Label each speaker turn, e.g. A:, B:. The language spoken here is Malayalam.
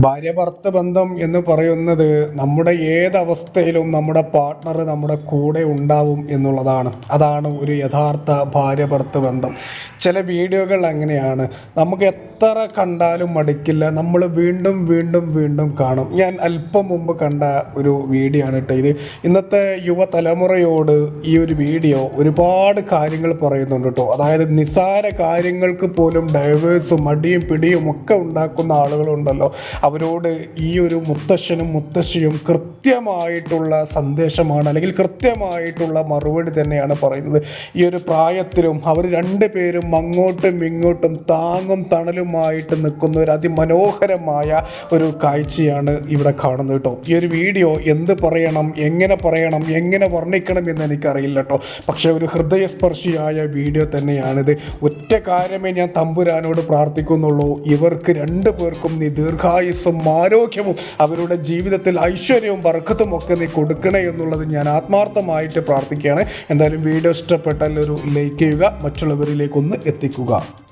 A: ഭാര്യ ഭർത്ത ബന്ധം എന്ന് പറയുന്നത് നമ്മുടെ ഏതവസ്ഥയിലും നമ്മുടെ പാർട്ട്ണർ നമ്മുടെ കൂടെ ഉണ്ടാവും എന്നുള്ളതാണ്. അതാണ് ഒരു യഥാർത്ഥ ഭാര്യ ഭർത്ത ബന്ധം. ചില വീഡിയോകൾ അങ്ങനെയാണ്. നമുക്ക് എത്ര കണ്ടാലും മടുക്കില്ല. നമ്മൾ വീണ്ടും വീണ്ടും വീണ്ടും കാണും. ഞാൻ അല്പം മുമ്പ് കണ്ട ഒരു വീഡിയോ ആണ് കേട്ടോ ഇത്. ഇന്നത്തെ യുവതലമുറയോട് ഈ ഒരു വീഡിയോ ഒരുപാട് കാര്യങ്ങൾ പറയുന്നുണ്ട് കേട്ടോ. അതായത് നിസാര കാര്യങ്ങൾക്ക് പോലും ഡൈവേഴ്സും മടിയും പിടിയും ഒക്കെ ഉണ്ടാക്കുന്ന ആളുകളുണ്ടല്ലോ. അവരോട് ഈ ഒരു മുത്തശ്ശനും മുത്തശ്ശിയും കൃത്യമായിട്ടുള്ള സന്ദേശമാണ് അല്ലെങ്കിൽ കൃത്യമായിട്ടുള്ള മറുപടി തന്നെയാണ് പറയുന്നത്. ഈ ഒരു പ്രായത്തിലും അവർ രണ്ടുപേരും അങ്ങോട്ടും ഇങ്ങോട്ടും താങ്ങും തണലുമായിട്ട് നിൽക്കുന്ന ഒരു അതിമനോഹരമായ ഒരു കാഴ്ചയാണ് ഇവിടെ കാണുന്നത് കേട്ടോ. ഈ ഒരു വീഡിയോ എന്ത് പറയണം എങ്ങനെ പറയണം എങ്ങനെ വർണിക്കണം എന്ന് എനിക്കറിയില്ല കേട്ടോ. പക്ഷേ ഒരു ഹൃദയസ്പർശിയായ വീഡിയോ തന്നെയാണിത്. ഒറ്റ കാര്യമേ ഞാൻ തമ്പുരാനോട് പ്രാർത്ഥിക്കുന്നുള്ളൂ. ഇവർക്ക് രണ്ടു പേർക്കും നീ ദീർഘായുസ്സും ആരോഗ്യവും അവരുടെ ജീവിതത്തിൽ ഐശ്വര്യവും വർക്കത്തും ഒക്കെ നീ കൊടുക്കണേ എന്നുള്ളത് ഞാൻ ആത്മാർത്ഥമായിട്ട് പ്രാർത്ഥിക്കുകയാണ്. എന്തായാലും വീഡിയോ ഇഷ്ടപ്പെട്ടാൽ ഒരു ലൈക്ക് ചെയ്യുക മറ്റുള്ളവരിലേക്കൊന്ന് എത്തിക്കുക.